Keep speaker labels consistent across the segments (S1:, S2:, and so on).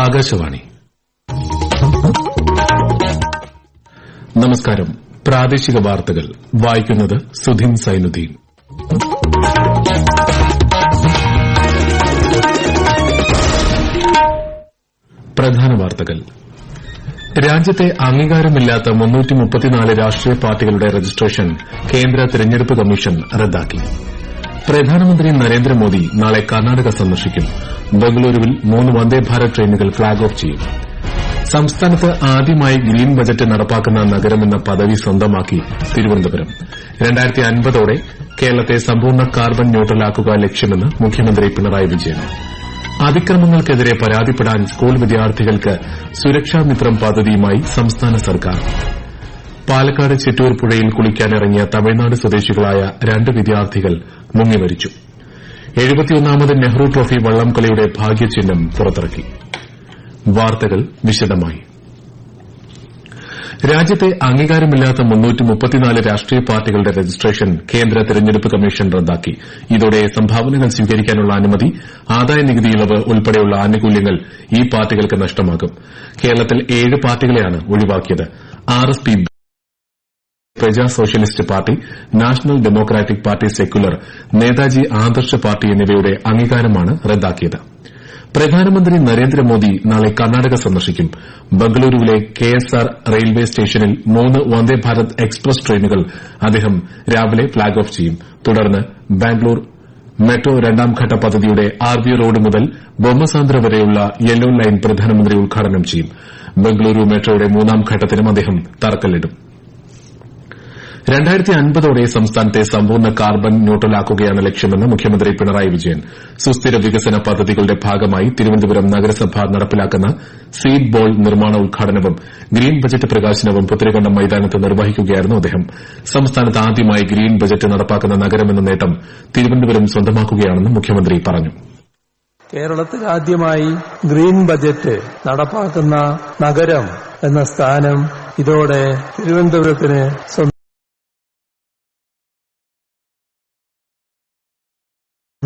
S1: ആകാശവാണി. നമസ്കാരം. പ്രാദേശിക വാർത്തകൾ. വായിക്കുന്നത് സുധിൻ സൈനുദ്ദീൻ. പ്രധാന വാർത്തകൾ. രാജ്യത്തെ അംഗീകാരമില്ലാത്ത രാഷ്ട്രീയ പാർട്ടികളുടെ രജിസ്ട്രേഷൻ കേന്ദ്ര തെരഞ്ഞെടുപ്പ് കമ്മീഷൻ റദ്ദാക്കി. പ്രധാനമന്ത്രി നരേന്ദ്രമോദി നാളെ കർണാടക സന്ദർശിക്കും. ബംഗളൂരുവിൽ മൂന്ന് വന്ദേഭാരത് ട്രെയിനുകൾ ഫ്ളാഗ് ഓഫ് ചെയ്യും. സംസ്ഥാനത്ത് ആദ്യമായി ഗ്രീൻ ബജറ്റ് നടപ്പാക്കുന്ന നഗരമെന്ന പദവി സ്വന്തമാക്കി തിരുവനന്തപുരം. രണ്ടായിരത്തി അൻപതോടെ കേരളത്തെ സമ്പൂർണ കാർബൺ ന്യൂട്രലാക്കുക ലക്ഷ്യമെന്ന് മുഖ്യമന്ത്രി പിണറായി വിജയൻ. അതിക്രമങ്ങൾക്കെതിരെ പരാതിപ്പെടാൻ സ്കൂൾ വിദ്യാർത്ഥികൾക്ക് സുരക്ഷാമിത്രം പദ്ധതിയുമായി സംസ്ഥാന സർക്കാർ. പാലക്കാട് ചിറ്റൂർ പുഴയിൽ കുളിക്കാനിറങ്ങിയ തമിഴ്നാട് സ്വദേശികളായ രണ്ട് വിദ്യാർത്ഥികൾ മുങ്ങിമരിച്ചു. എഴുപത്തിയൊന്നാമത് നെഹ്റു ട്രോഫി വള്ളംകളിയുടെ ഭാഗ്യചിഹ്നം പുറത്തിറക്കി. വാർത്തകൾ വിശദമായി. രാജ്യത്തെ അംഗീകാരമില്ലാത്ത രാഷ്ട്രീയ പാർട്ടികളുടെ രജിസ്ട്രേഷൻ കേന്ദ്ര തെരഞ്ഞെടുപ്പ് കമ്മീഷൻ റദ്ദാക്കി. ഇതോടെ സംഭാവനകൾ സ്വീകരിക്കാനുള്ള അനുമതി ആദായനികുതി ഇളവ് ഉൾപ്പെടെയുള്ള ആനുകൂല്യങ്ങൾ ഈ പാർട്ടികൾക്ക് നഷ്ടമാകും. കേരളത്തിൽ ഏഴ് പാർട്ടികളെയാണ് ഒഴിവാക്കിയത്. RSP Praja Socialist Party National Democratic Party Secular Netaji Adarsh Party എന്നിവയുടെ അംഗീകാരമാണ് റദ്ദാക്കിയത്. പ്രധാനമന്ത്രി നരേന്ദ്രമോദി നാളെ കർണാടക സന്ദർശിക്കും. ബംഗളൂരുവിലെ കെഎസ്ആർ റെയിൽവേ സ്റ്റേഷനിൽ മൂന്ന് വന്ദേഭാരത് എക്സ്പ്രസ് ട്രെയിനുകൾ അദ്ദേഹം രാവിലെ ഫ്ളാഗ് ഓഫ് ചെയ്യും. തുടർന്ന് ബാംഗ്ലൂർ മെട്രോ രണ്ടാംഘട്ട പദ്ധതിയുടെ ആർ ബി റോഡ് മുതൽ ബൊമ്മസാന്ദ്ര വരെയുള്ള യെല്ലോ ലൈൻ പ്രധാനമന്ത്രി ഉദ്ഘാടനം ചെയ്യും. ബംഗളൂരു മെട്രോയുടെ മൂന്നാം ഘട്ടത്തിനും അദ്ദേഹം തറക്കല്ലിടും. ഓടെ സംസ്ഥാനത്തെ സമ്പൂർണ കാർബൺ ന്യൂട്രലാക്കുകയാണ് ലക്ഷ്യമെന്ന് മുഖ്യമന്ത്രി പിണറായി വിജയൻ. സുസ്ഥിര വികസന പദ്ധതികളുടെ ഭാഗമായി തിരുവനന്തപുരം നഗരസഭ നടപ്പിലാക്കുന്ന സീഡ് ബോൾ നിർമ്മാണ ഉദ്ഘാടനവും ഗ്രീൻ ബജറ്റ് പ്രകാശനവും പുത്തരിക്കണ്ടം മൈതാനത്ത് നിർവഹിക്കുകയായിരുന്നു അദ്ദേഹം. സംസ്ഥാനത്ത് ആദ്യമായി ഗ്രീൻ ബജറ്റ് നടപ്പാക്കുന്ന നഗരമെന്ന നേട്ടം തിരുവനന്തപുരം സ്വന്തമാക്കുകയാണെന്ന് മുഖ്യമന്ത്രി പറഞ്ഞു.
S2: കേരളത്തിൽ ആദ്യമായി ഗ്രീൻ ബജറ്റ് നടപ്പാക്കുന്ന നഗരം എന്ന സ്ഥാനം ഇതോടെ തിരുവനന്തപുരത്തിന്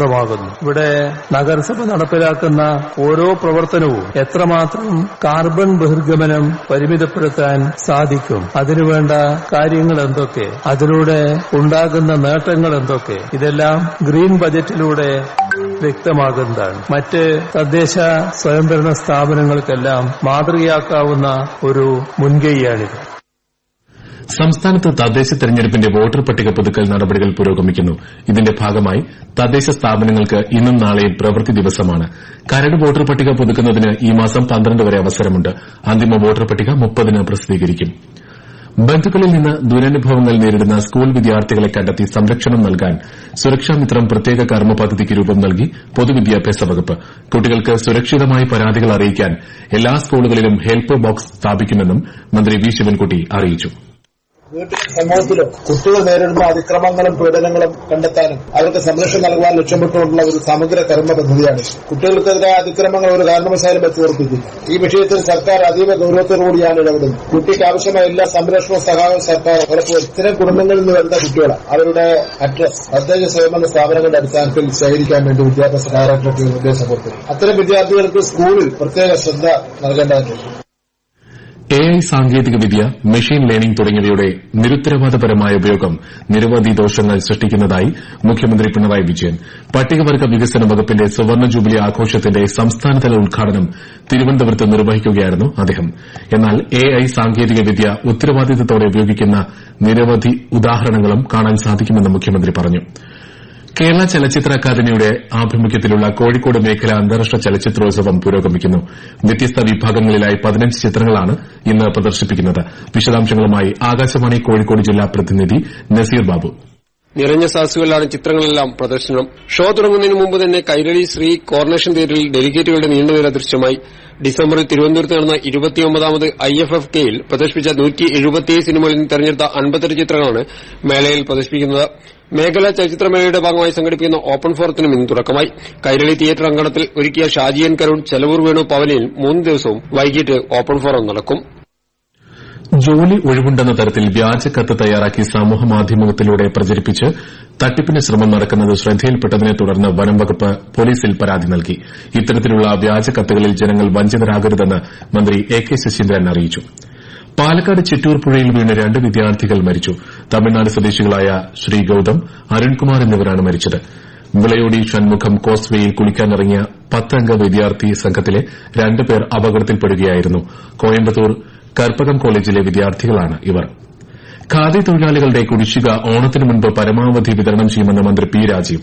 S2: സ്വന്തമാകുന്നു ഇവിടെ നഗരസഭ നടപ്പിലാക്കുന്ന ഓരോ പ്രവർത്തനവും എത്രമാത്രം കാർബൺ ബഹിർഗമനം പരിമിതപ്പെടുത്താൻ സാധിക്കും. അതിനുവേണ്ട കാര്യങ്ങൾ എന്തൊക്കെ? അതിലൂടെ ഉണ്ടാകുന്ന നേട്ടങ്ങൾ എന്തൊക്കെ? ഇതെല്ലാം ഗ്രീൻ ബജറ്റിലൂടെ വ്യക്തമാകുന്നതാണ്. മറ്റ് തദ്ദേശ സ്വയംഭരണ സ്ഥാപനങ്ങൾക്കെല്ലാം മാതൃകയാക്കാവുന്ന ഒരു മുൻകൈയാണിത്.
S1: സംസ്ഥാനത്ത് തദ്ദേശ തെരഞ്ഞെടുപ്പിന്റെ വോട്ടർ പട്ടിക പുതുക്കൽ നടപടികൾ പുരോഗമിക്കുന്നു. ഇതിന്റെ ഭാഗമായി തദ്ദേശ സ്ഥാപനങ്ങൾക്ക് ഇന്നും നാളെയും പ്രവൃത്തി ദിവസമാണ്. കരട് വോട്ടർ പട്ടിക പുതുക്കുന്നതിന് ഈ മാസം പന്ത്രണ്ട് വരെ അവസരമുണ്ട്. അന്തിമ വോട്ടർ പട്ടിക മുപ്പതിന് പ്രസിദ്ധീകരിക്കും. ബന്ധുക്കളിൽ നിന്ന് ദുരനുഭവങ്ങൾ നേരിടുന്ന സ്കൂൾ വിദ്യാർത്ഥികളെ കണ്ടെത്തി സംരക്ഷണം നൽകാൻ സുരക്ഷാമിത്രം പ്രത്യേക കർമ്മ പദ്ധതിക്ക് രൂപം നൽകി പൊതുവിദ്യാഭ്യാസ വകുപ്പ്. കുട്ടികൾക്ക് സുരക്ഷിതമായി പരാതികൾ അറിയിക്കാൻ എല്ലാ സ്കൂളുകളിലും ഹെൽപ്പ് ബോക്സ് സ്ഥാപിക്കുമെന്നും മന്ത്രി വി. ശിവൻകുട്ടി അറിയിച്ചു.
S3: സമൂഹത്തിലും കുട്ടികൾ നേരിടുന്ന അതിക്രമങ്ങളും പീഡനങ്ങളും കണ്ടെത്താനും അവർക്ക് സംരക്ഷണം നൽകുവാൻ ലക്ഷ്യമിട്ടുകൊണ്ടുള്ള ഒരു സമഗ്ര കർമ്മ പദ്ധതിയാണ്. കുട്ടികൾക്കെതിരായ അതിക്രമങ്ങൾ ഒരു കാരണവശാലും വെച്ചുറപ്പിക്കില്ല ഈ വിഷയത്തിൽ സർക്കാർ അതീവ ഗൌരവത്തോടുകൂടിയാണ് ഇടപെടുന്നത്. കുട്ടിക്ക് ആവശ്യമായ എല്ലാ സംരക്ഷണവും സഹായവും സർക്കാർ ഉറപ്പുവരും ഇത്തരം കുടുംബങ്ങളിൽ നിന്ന് വരുന്ന കുട്ടികൾ അവരുടെ അഡ്രസ് തദ്ദേശ സ്വയംഭരണ സ്ഥാപനങ്ങളുടെ അടിസ്ഥാനത്തിൽ ശേഖരിക്കാൻ വേണ്ടി വിദ്യാഭ്യാസ ഡയറക്ടറേറ്റ് നിർദ്ദേശം കൊടുത്തു. അത്തരം വിദ്യാർത്ഥികൾക്ക് സ്കൂളിൽ പ്രത്യേക ശ്രദ്ധ നൽകേണ്ടതായിട്ടുണ്ട്
S1: എ ഐ സാങ്കേതികവിദ്യ മെഷീൻ ലേണിംഗ് തുടങ്ങിയവയുടെ നിരുത്തരവാദപരമായ ഉപയോഗം നിരവധി ദോഷങ്ങൾ സൃഷ്ടിക്കുന്നതായി മുഖ്യമന്ത്രി പിണറായി വിജയൻ പട്ടികവർഗ വികസന വകുപ്പിന്റെ സുവർണ ജൂബിലി ആഘോഷത്തിന്റെ സംസ്ഥാനതല ഉദ്ഘാടനം തിരുവനന്തപുരത്ത് നിർവഹിക്കുകയായിരുന്നു അദ്ദേഹം. എന്നാൽ എ ഐ സാങ്കേതികവിദ്യ ഉത്തരവാദിത്തത്തോടെ ഉപയോഗിക്കുന്ന നിരവധി ഉദാഹരണങ്ങളും കാണാൻ സാധിക്കുമെന്ന് മുഖ്യമന്ത്രി പറഞ്ഞു. കേരള ചലച്ചിത്ര അക്കാദമിയുടെ ആഭിമുഖ്യത്തിലുള്ള കോഴിക്കോട് മേഖല അന്താരാഷ്ട്ര ചലച്ചിത്രോത്സവം പുരോഗമിക്കുന്നു. വ്യത്യസ്ത വിഭാഗങ്ങളിലായി പതിനഞ്ച് ചിത്രങ്ങളാണ് ഇന്ന് പ്രദർശിപ്പിക്കുന്നത്. വിശദാംശങ്ങളുമായി ആകാശവാണി കോഴിക്കോട് ജില്ലാ പ്രതിനിധി നസീർ ബാബു.
S4: നിറഞ്ഞ സാസുകളിലാണ് ചിത്രങ്ങളെല്ലാം പ്രദർശനം. ഷോ തുടങ്ങുന്നതിന് മുമ്പ് തന്നെ കൈരളി ശ്രീ കോർണേഷൻ തിയേറ്ററിൽ ഡെലിഗേറ്റുകളുടെ നീണ്ടനിര ദൃശ്യമായി. ഡിസംബറിൽ തിരുവനന്തപുരത്ത് നടന്ന ഇരുപത്തിയൊമ്പതാമത് ഐ എഫ് എഫ് കെയിൽ പ്രദർശിപ്പിച്ച നൂറ്റി എഴുപത്തിയേഴ് സിനിമകളിൽ തെരഞ്ഞെടുത്ത അൻപത്തെട്ട് ചിത്രങ്ങളാണ് മേളയിൽ പ്രദർശിപ്പിക്കുന്നത്. മേഖലാ ചലച്ചിത്രമേളയുടെ ഭാഗമായി സംഘടിപ്പിക്കുന്ന ഓപ്പൺ ഫോറത്തിനും ഇന്ന് തുടക്കമായി. കൈരളി തിയേറ്റർ അങ്കണത്തിൽ ഒരുക്കിയ ഷാജിയൻ കരുൺ ചെലവൂർ വേണു പവലിയിൽ മൂന്ന് ദിവസവും വൈകിട്ട് ഓപ്പൺ ഫോറം നടക്കും.
S1: ജോലി ഒഴിവുണ്ടെന്ന തരത്തിൽ വ്യാജക്കത്ത് തയ്യാറാക്കി സമൂഹമാധ്യമത്തിലൂടെ പ്രചരിപ്പിച്ച് തട്ടിപ്പിന് ശ്രമം നടക്കുന്നത് ശ്രദ്ധയിൽപ്പെട്ടതിനെ തുടർന്ന് വനംവകുപ്പ് പോലീസിൽ പരാതി നൽകി. ഇത്തരത്തിലുള്ള വ്യാജക്കത്തുകളിൽ ജനങ്ങൾ വഞ്ചിതരാകരുതെന്ന് മന്ത്രി എ കെ ശശീന്ദ്രൻ അറിയിച്ചു. പാലക്കാട് ചിറ്റൂർ പുഴയിൽ വീണ് രണ്ട് വിദ്യാർത്ഥികൾ മരിച്ചു. തമിഴ്നാട് സ്വദേശികളായ ശ്രീ ഗൌതം അരുൺകുമാർ എന്നിവരാണ് മരിച്ചത്. വിളയോടി ഷൺമുഖം കോസ്വേയിൽ കുളിക്കാനിറങ്ങിയ പത്തംഗ വിദ്യാർത്ഥി സംഘത്തിലെ രണ്ടുപേർ അപകടത്തിൽപ്പെടുകയായിരുന്നു. കോയമ്പത്തൂർ കർപ്പകം കോളേജിലെ വിദ്യാർത്ഥികളാണ് ഇവർ. ഖാദി തൊഴിലാളികളുടെ കുടിശ്ശിക ഓണത്തിന് മുൻപ് പരമാവധി വിതരണം ചെയ്യുമെന്ന് മന്ത്രി പി രാജീവ്.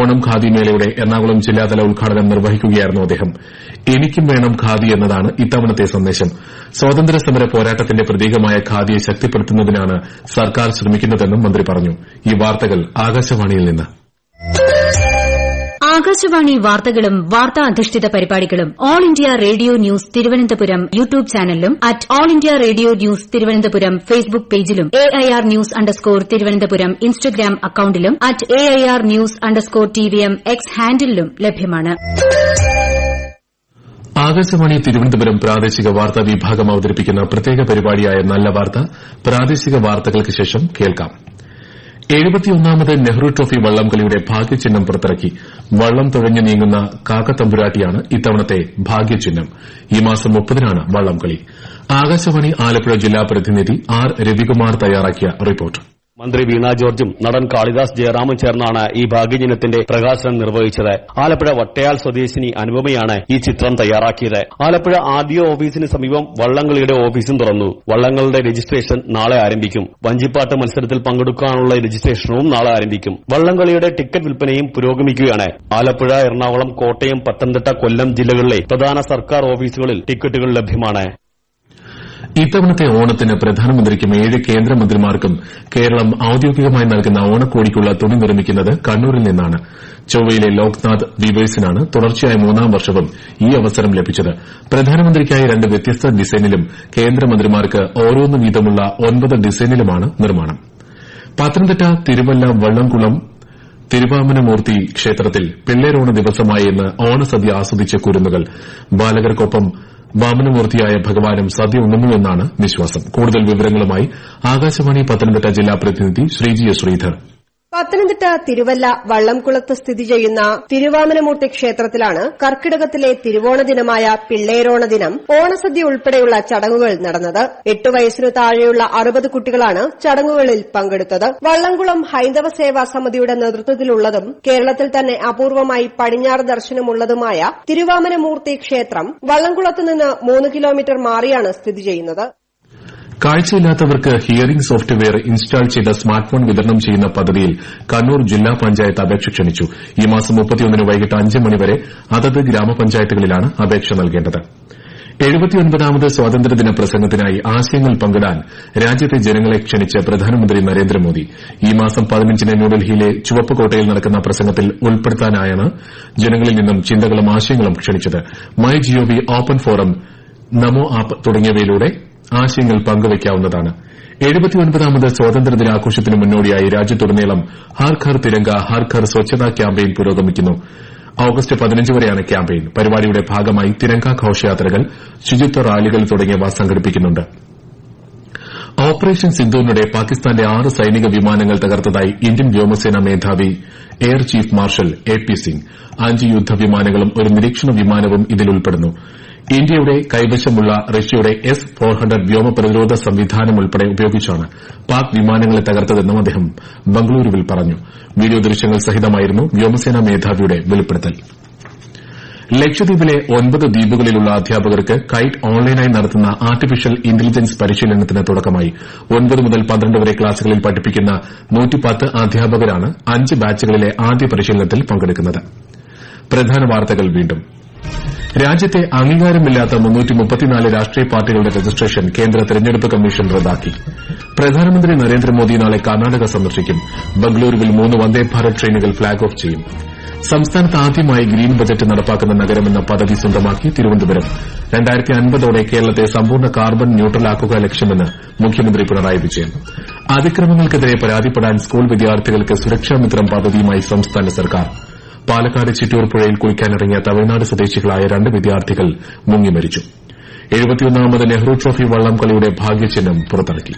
S1: ഓണം ഖാദി മേളയുടെ എറണാകുളം ജില്ലാതല ഉദ്ഘാടനം നിർവഹിക്കുകയായിരുന്നു അദ്ദേഹം. എനിക്കും വേണം ഖാദി എന്നതാണ് ഇത്തവണത്തെ സന്ദേശം. സ്വാതന്ത്ര്യ സമര പോരാട്ടത്തിന്റെ പ്രതീകമായ ഖാദിയെ ശക്തിപ്പെടുത്തുന്നതിനാണ് സർക്കാർ ശ്രമിക്കുന്നതെന്നും മന്ത്രി പറഞ്ഞു. ഈ വാർത്തകൾ ആകാശവാണിയിൽ നിന്ന്.
S5: ആകാശവാണി വാർത്തകളും വാർത്താ അധിഷ്ഠിത പരിപാടികളും All India Radio news Thiruvananthapuram YouTube ചാനലിലും at All India Radio news Thiruvananthapuram Facebook പേജിലും A I R news underscore Thiruvananthapuram Instagram അക്കൌണ്ടിലും at A I R news underscore T V M X ഹാൻഡിലും ലഭ്യമാണ്.
S1: ആകാശവാണി തിരുവനന്തപുരം പ്രാദേശിക വാർത്താ വിഭാഗം അവതരിപ്പിക്കുന്ന പ്രത്യേക പരിപാടിയായ നല്ല വാർത്ത പ്രാദേശിക വാർത്തകൾക്ക് ശേഷം കേൾക്കാം. എഴുപത്തിയൊന്നാമത് നെഹ്റു ട്രോഫി വള്ളംകളിയുടെ ഭാഗ്യചിഹ്നം പുറത്തിറക്കി. വള്ളം തുഴഞ്ഞു നീങ്ങുന്ന കാക്കത്തമ്പുരാട്ടിയാണ് ഇത്തവണത്തെ ഭാഗ്യചിഹ്നം. ഈ മാസം മുപ്പതിനാണ് വള്ളംകളി. ആകാശവാണി ആലപ്പുഴ ജില്ലാ പ്രതിനിധി ആർ രവികുമാർ തയ്യാറാക്കിയ റിപ്പോർട്ട്.
S6: മന്ത്രി വീണ ജോർജും നടൻ കാളിദാസ് ജയറാമും ചേർന്നാണ് ഈ ഭാഗ്യജിനത്തിന്റെ പ്രകാശനം നിർവഹിച്ചത്. ആലപ്പുഴ വട്ടയാൽ സ്വദേശിനി അനുപമയാണ് ഈ ചിത്രം തയ്യാറാക്കിയത്. ആലപ്പുഴ ആദ്യ ഓഫീസിന് സമീപം വള്ളംകളിയുടെ ഓഫീസും തുറന്നു. വള്ളങ്ങളുടെ രജിസ്ട്രേഷൻ നാളെ ആരംഭിക്കും. വഞ്ചിപ്പാട്ട് മത്സരത്തിൽ പങ്കെടുക്കാനുള്ള രജിസ്ട്രേഷനും നാളെ ആരംഭിക്കും. വള്ളംകളിയുടെ ടിക്കറ്റ് വിൽപ്പനയും പുരോഗമിക്കുകയാണ്. ആലപ്പുഴ എറണാകുളം കോട്ടയം പത്തനംതിട്ട കൊല്ലം ജില്ലകളിലെ പ്രധാന സർക്കാർ ഓഫീസുകളിൽ ടിക്കറ്റുകൾ ലഭ്യമാണ്.
S1: ഇത്തവണത്തെ ഓണത്തിന് പ്രധാനമന്ത്രിക്കും ഏഴ് കേന്ദ്രമന്ത്രിമാർക്കും കേരളം ഔദ്യോഗികമായി നൽകുന്ന ഓണക്കോടിക്കുള്ള തുണി നിർമ്മിക്കുന്നത് കണ്ണൂരിൽ നിന്നാണ്. ചൊവ്വയിലെ ലോക്നാഥ് വീവേഴ്സിനാണ് തുടർച്ചയായ മൂന്നാം വർഷവും ഈ അവസരം ലഭിച്ചത്. പ്രധാനമന്ത്രിക്കായി രണ്ട് വ്യത്യസ്ത ഡിസൈനിലും കേന്ദ്രമന്ത്രിമാർക്ക് ഓരോന്ന് വീതമുള്ള ഒൻപത് ഡിസൈനിലുമാണ് നിർമ്മാണം. പത്തനംതിട്ട തിരുവല്ല വള്ളംകുളം തിരുവാമനമൂർത്തി ക്ഷേത്രത്തിൽ പിള്ളേരോണ ദിവസമായി ഇന്ന് ഓണസദ്യ ആസ്വദിച്ച കുരുന്നുകൾ. ബാലകർക്കൊപ്പം വാമനമൂർത്തിയായ ഭഗവാനും സദ്യ ഉണ്ണുന്നുവെന്നാണ് വിശ്വാസം. കൂടുതൽ വിവരങ്ങളുമായി ആകാശവാണി പത്തനംതിട്ട ജില്ലാ പ്രതിനിധി ശ്രീജി ശ്രീധർ.
S7: പത്തനംതിട്ട തിരുവല്ല വള്ളംകുളത്ത് സ്ഥിതി ചെയ്യുന്ന തിരുവാമനമൂർത്തി ക്ഷേത്രത്തിലാണ് കർക്കിടകത്തിലെ തിരുവോണ ദിനമായ പിള്ളേരോണ ദിനം ഓണസദ്യ ഉൾപ്പെടെയുള്ള ചടങ്ങുകൾ നടന്നത്. എട്ടു വയസ്സിനു താഴെയുള്ള അറുപത് കുട്ടികളാണ് ചടങ്ങുകളിൽ പങ്കെടുത്തത്. വള്ളംകുളം ഹൈന്ദവ സേവാ സമിതിയുടെ നേതൃത്വത്തിലുള്ളതും കേരളത്തിൽ തന്നെ അപൂർവമായി പടിഞ്ഞാറ് ദർശനമുള്ളതുമായ തിരുവാമനമൂർത്തി ക്ഷേത്രം വള്ളംകുളത്ത് നിന്ന് മൂന്ന് കിലോമീറ്റർ മാറിയാണ് സ്ഥിതി ചെയ്യുന്നത്.
S1: കാഴ്ചയില്ലാത്തവർക്ക് ഹിയറിംഗ് സോഫ്റ്റ്വെയർ ഇൻസ്റ്റാൾ ചെയ്ത സ്മാർട്ട് ഫോൺ വിതരണം ചെയ്യുന്ന പദ്ധതിയിൽ കണ്ണൂർ ജില്ലാ പഞ്ചായത്ത് അപേക്ഷ ക്ഷണിച്ചു. ഈ മാസം മുപ്പത്തിയൊന്നിന് വൈകിട്ട് അഞ്ച് മണിവരെ അതത് ഗ്രാമപഞ്ചായത്തുകളിലാണ് അപേക്ഷ നൽകേണ്ടത്. എഴുപത്തിയൊൻപതാമത് സ്വാതന്ത്ര്യദിന പ്രസംഗത്തിനായി ആശയങ്ങൾ പങ്കിടാൻ രാജ്യത്തെ ജനങ്ങളെ ക്ഷണിച്ച് പ്രധാനമന്ത്രി നരേന്ദ്രമോദി. ഈ മാസം പതിനഞ്ചിന് ന്യൂഡൽഹിയിലെ ചുവപ്പുകോട്ടയിൽ നടക്കുന്ന പ്രസംഗത്തിൽ ഉൾപ്പെടുത്താനായാണ് ജനങ്ങളിൽ നിന്നും ചിന്തകളും ആശയങ്ങളും ക്ഷണിച്ചത്. My G O V open forum Namo app തുടങ്ങിയവയിലൂടെ ആശയങ്ങൾ പങ്കുവയ്ക്കാവുന്നതാണ്. എഴുപത്തിയൊൻപതാമത് സ്വാതന്ത്ര്യദിനാഘോഷത്തിന് മുന്നോടിയായി രാജ്യത്തുടനീളം ഹർ തിരങ്ക ഹർ സ്വച്ഛതാ ക്യാമ്പയിൻ പുരോഗമിക്കുന്നു. ഓഗസ്റ്റ് പതിനഞ്ച് വരെയാണ് ക്യാമ്പയിൻ. പരിപാടിയുടെ ഭാഗമായി തിരങ്ക ഘോഷയാത്രകൾ ശുചിത്വ റാലികൾ തുടങ്ങിയവ സംഘടിപ്പിക്കുന്നുണ്ട്. ഓപ്പറേഷൻ സിന്ധുവിനിടെ പാകിസ്ഥാന്റെ ആറ് സൈനിക വിമാനങ്ങൾ തകർത്തതായി ഇന്ത്യൻ വ്യോമസേനാ മേധാവി air chief marshal A P Singh. അഞ്ച് യുദ്ധവിമാനങ്ങളും ഒരു നിരീക്ഷണ വിമാനവും ഇതിൽ ഉൾപ്പെടുന്നു ഇന്ത്യയുടെ കൈവശമുള്ള റഷ്യയുടെ എസ് ഫോർ ഹൺഡ്രഡ് വ്യോമ പ്രതിരോധ സംവിധാനം ഉൾപ്പെടെ ഉപയോഗിച്ചാണ് പാക് വിമാനങ്ങളെ തകർത്തതെന്നും അദ്ദേഹം ബംഗളൂരുവിൽ പറഞ്ഞു. വീഡിയോ ദൃശ്യങ്ങൾ സഹിതമായിരുന്നു വ്യോമസേനാ മേധാവിയുടെ വെളിപ്പെടുത്തൽ. ലക്ഷദ്വീപിലെ ഒൻപത് ദ്വീപുകളിലുള്ള അധ്യാപകർക്ക് കൈറ്റ് ഓൺലൈനായി നടത്തുന്ന ആർട്ടിഫിഷ്യൽ ഇന്റലിജൻസ് പരിശീലനത്തിന് തുടക്കമായി. ഒൻപത് മുതൽ പന്ത്രണ്ട് വരെ ക്ലാസുകളിൽ പഠിപ്പിക്കുന്ന നൂറ്റിപ്പത്ത് അധ്യാപകരാണ് അഞ്ച് ബാച്ചുകളിലെ ആദ്യ പരിശീലനത്തിൽ പങ്കെടുക്കുന്നത്. രാജ്യത്തെ അംഗീകാരമില്ലാത്ത രാഷ്ട്രീയ പാർട്ടികളുടെ രജിസ്ട്രേഷൻ കേന്ദ്ര തെരഞ്ഞെടുപ്പ് കമ്മീഷൻ റദ്ദാക്കി. പ്രധാനമന്ത്രി നരേന്ദ്രമോദി നാളെ കർണാടക സന്ദർശിക്കും. ബംഗളൂരുവിൽ മൂന്ന് വന്ദേഭാരത് ട്രെയിനുകൾ ഫ്ളാഗ് ഓഫ് ചെയ്യും. സംസ്ഥാനത്ത് ആദ്യമായി ഗ്രീൻ ബജറ്റ് നടപ്പാക്കുന്ന നഗരമെന്ന പദ്ധതി സ്വന്തമാക്കി തിരുവനന്തപുരം. അൻപതോടെ കേരളത്തെ സമ്പൂർണ കാർബൺ ന്യൂട്രലാക്കുക ലക്ഷ്യമെന്ന് മുഖ്യമന്ത്രി പിണറായി വിജയൻ. അതിക്രമങ്ങൾക്കെതിരെ പരാതിപ്പെടാൻ സ്കൂൾ വിദ്യാർത്ഥികൾക്ക് സുരക്ഷാമിത്രം പദ്ധതിയുമായി സംസ്ഥാന സർക്കാർ പാലക്കാട് ചിറ്റൂർ പുഴയിൽ കുളിക്കാനിറങ്ങിയ തമിഴ്നാട് സ്വദേശികളായ രണ്ട് വിദ്യാർത്ഥികൾ മുങ്ങി മരിച്ചു. എഴുപത്തിയൊന്നാമത് നെഹ്റു ട്രോഫി വള്ളം കളിയുടെ ഭാഗ്യചിഹ്നം പുറത്തിറക്കി.